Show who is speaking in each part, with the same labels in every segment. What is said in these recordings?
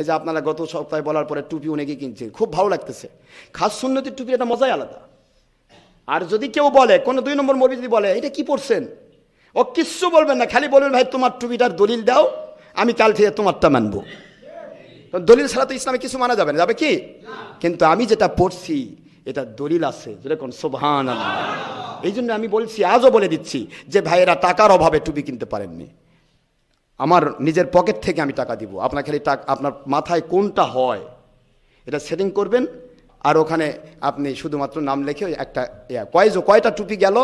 Speaker 1: এই যে আপনারা গত সপ্তাহে বলার পরে টুপি অনেকে কিনছেন, খুব ভালো লাগতেছে। খাস সুন্নতির টুপি এটা মজাই আলাদা। আর যদি কেউ বলে, কোনো দুই নম্বর মরবি যদি বলে, এটা কি পড়ছেন ও কিচ্ছু বলবেন না, খালি বলবেন, ভাই, তোমার টুপিটার দলিল দাও, আমি কাল থেকে তোমারটা মানবো। দলিল ছাড়া তো ইসলামে কিছু মানা যাবে না, যাবে কি? কিন্তু আমি যেটা পড়ছি, এটা দলিল আছে। যেরকম সোভান এই জন্য আমি বলছি, আজও বলে দিচ্ছি যে ভাইয়েরা টাকার অভাবে টুপি কিনতে পারেননি। আমার নিজের পকেট থেকে আমি টাকা দিব। আপনার খালি টাকা আপনার মাথায় কোনটা হয়, এটা সেটিং করবেন, আর ওখানে আপনি শুধুমাত্র নাম লিখে একটা কয় যে কয়টা টুপি গেল,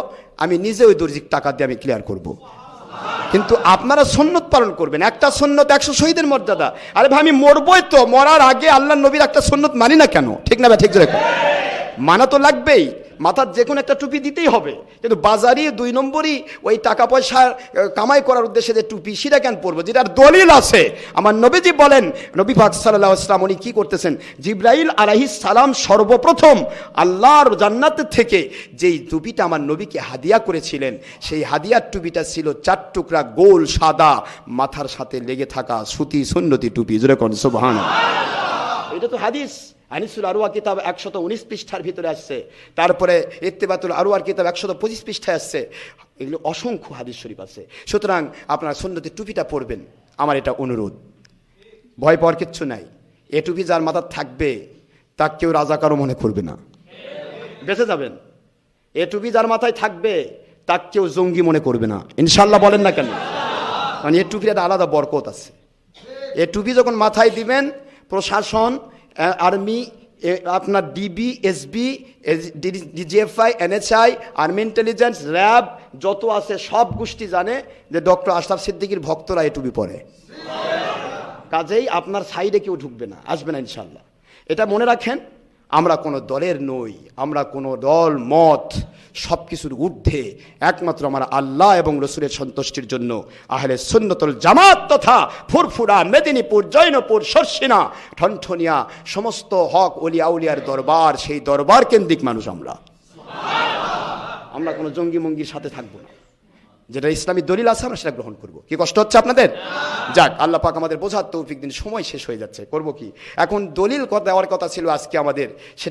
Speaker 1: আমি নিজে ওই দর্জিক টাকা দিয়ে আমি ক্লিয়ার করব। কিন্তু আপনারা সন্ন্যত পালন করবেন। একটা সন্ন্যত একশো শহীদের মর্যাদা। আরে ভাই, আমি মরবই তো, মরার আগে আল্লাহ নবীর একটা সন্ন্যত মানি না কেন? ঠিক না ভাই, ঠিক মানা তো লাগবেই। মাথার যে কোনো একটা টুপি দিতেই হবে। কিন্তু বাজারি দুই নম্বরই ওই টাকা পয়সা কামাই করার উদ্দেশ্যে যে টুপি, সেটা কেন পরবো? যেটার দলিল আছে। আমার নবীজি বলেন, নবী পাক সাল্লাহ ইসলাম উনি কী করতেছেন? জিব্রাইল আলাইহিস সালাম সর্বপ্রথম আল্লাহর জান্নাতের থেকে যেই টুপিটা আমার নবীকে হাদিয়া করেছিলেন, সেই হাদিয়ার টুপিটা ছিল চার টুকরা গোল সাদা, মাথার সাথে লেগে থাকা সুতি সুন্নতি টুপি। যেরকম সুবহান এটা তো হাদিস। আনিসুল আরোয়া কিতাব একশত উনিশ পৃষ্ঠার ভিতরে আসছে। তারপরে ইত্তেবাতুল আরোয়ার কিতাব একশত পঁচিশ পৃষ্ঠায় আসছে। এগুলো অসংখ্য হাদিস শরীফ আছে। সুতরাং আপনারা সুন্নতি টুপিটা পরবেন। আমার এটা অনুরোধ। ভয় পাওয়ার কিচ্ছু নাই। এ টুপি যার মাথার থাকবে তা কেউ রাজাকারও মনে করবে না। বেঁচে যাবেন। এ টুপি যার মাথায় থাকবে তা কেউ জঙ্গি মনে করবে না। ইনশাল্লাহ বলেন না কেন? কারণ এ টুপির একটা আলাদা বরকত আছে। এ টুপি যখন মাথায় দিবেন, প্রশাসন আর্মি আপনার DB, SB DGFI NSI army intelligence, RAB, যত আছে সব গোষ্ঠী জানে যে ডক্টর আশরাফ সিদ্দিকির ভক্তরা এ পড়ে কাজেই আপনার সাইডে কেউ ঢুকবে না, আসবে না ইনশাল্লাহ এটা মনে রাখেন আমরা কোনো দলের নই, আমরা কোনো দল, মত সব কিছুর ঊর্ধ্বে একমাত্র আমরা আল্লাহ এবং রসুলের সন্তুষ্টির জন্য। আহলে সুন্নতুল জামাত তথা ফুরফুরা, মেদিনীপুর, জৈনপুর সর্ষিনা ঠনঠনিয়া, সমস্ত হক অলিয়া উলিয়ার দরবার, সেই দরবার কেন্দ্রিক মানুষ আমরা। আমরা কোনো জঙ্গি মঙ্গির সাথে থাকব না। যেটা ইসলামী দলিল আছে, আমরা সেটা গ্রহণ করব। কি কষ্ট হচ্ছে আপনাদের? যাক, আল্লাহ পাক আমাদের বোঝার তৌফিক দিন। সময় শেষ হয়ে যাচ্ছে। করব কি? এখন দলিল দেওয়ার কথা ছিল আজকে আমাদের।